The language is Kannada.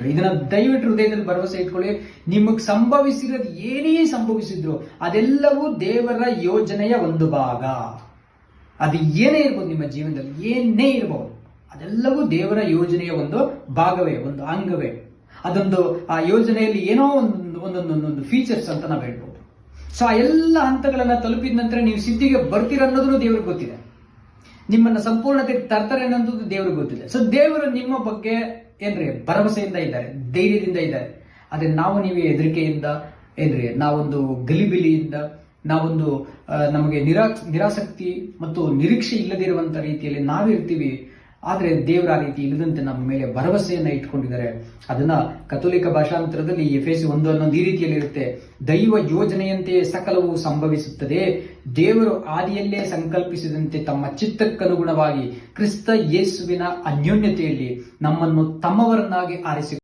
ಇದನ್ನ ದಯವಿಟ್ಟು ಹೃದಯದಲ್ಲಿ ಭರವಸೆ ಇಟ್ಕೊಳ್ಳಿ. ನಿಮಗ್ ಸಂಭವಿಸಿರೋದು ಏನೇ ಸಂಭವಿಸಿದ್ರು ಅದೆಲ್ಲವೂ ದೇವರ ಯೋಜನೆಯ ಒಂದು ಭಾಗ. ಅದು ಏನೇ ಇರ್ಬೋದು ನಿಮ್ಮ ಜೀವನದಲ್ಲಿ, ಏನೇ ಇರಬಹುದು ಅದೆಲ್ಲವೂ ದೇವರ ಯೋಜನೆಯ ಒಂದು ಭಾಗವೇ, ಒಂದು ಅಂಗವೇ. ಅದೊಂದು, ಆ ಯೋಜನೆಯಲ್ಲಿ ಏನೋ ಒಂದು, ಒಂದೊಂದು ಒಂದೊಂದು ಫೀಚರ್ಸ್ ಅಂತ ನಾವು ಹೇಳ್ಬೋದು. ಸೊ ಆ ಎಲ್ಲ ಹಂತಗಳನ್ನ ತಲುಪಿದ ನಂತರ ನೀವು ಸಿದ್ಧಿಗೆ ಬರ್ತೀರ ಅನ್ನೋದನ್ನು ದೇವ್ರಿಗೆ ಗೊತ್ತಿದೆ. ನಿಮ್ಮನ್ನ ಸಂಪೂರ್ಣತೆಗೆ ತರ್ತಾರೆ ಅನ್ನೋದು ದೇವರಿಗೆ ಗೊತ್ತಿದೆ. ಸೊ ದೇವರು ನಿಮ್ಮ ಬಗ್ಗೆ ಏನ್ರಿ, ಭರವಸೆಯಿಂದ ಇದ್ದಾರೆ, ಧೈರ್ಯದಿಂದ ಇದ್ದಾರೆ. ಆದ್ರೆ ನಾವು ನೀವು ಹೆದರಿಕೆಯಿಂದ, ಏನ್ರಿ, ನಾವೊಂದು ಗಲಿಬಿಲಿಯಿಂದ, ನಾವೊಂದು ನಮಗೆ ನಿರಾ ನಿರಾಸಕ್ತಿ ಮತ್ತು ನಿರೀಕ್ಷೆ ಇಲ್ಲದಿರುವಂತ ರೀತಿಯಲ್ಲಿ ನಾವಿರ್ತೀವಿ. ಆದ್ರೆ ದೇವರ ಆ ರೀತಿ ಇಲ್ಲದಂತೆ ನಮ್ಮ ಮೇಲೆ ಭರವಸೆಯನ್ನ ಇಟ್ಕೊಂಡಿದ್ದಾರೆ. ಅದನ್ನ ಕಥೋಲಿಕ ಭಾಷಾಂತರದಲ್ಲಿ ಎಫ್ ಎಸ್ ಒಂದು ಅನ್ನೊಂದು ಈ ರೀತಿಯಲ್ಲಿ ಇರುತ್ತೆ. ದೈವ ಯೋಜನೆಯಂತೆ ಸಕಲವು ಸಂಭವಿಸುತ್ತದೆ. ದೇವರು ಆದಿಯಲ್ಲೇ ಸಂಕಲ್ಪಿಸಿದಂತೆ ತಮ್ಮ ಚಿತ್ತಕ್ಕನುಗುಣವಾಗಿ ಕ್ರಿಸ್ತ ಯೇಸುವಿನ ಅನ್ಯೋನ್ಯತೆಯಲ್ಲಿ ನಮ್ಮನ್ನು ತಮ್ಮವರನ್ನಾಗಿ ಆರಿಸಿ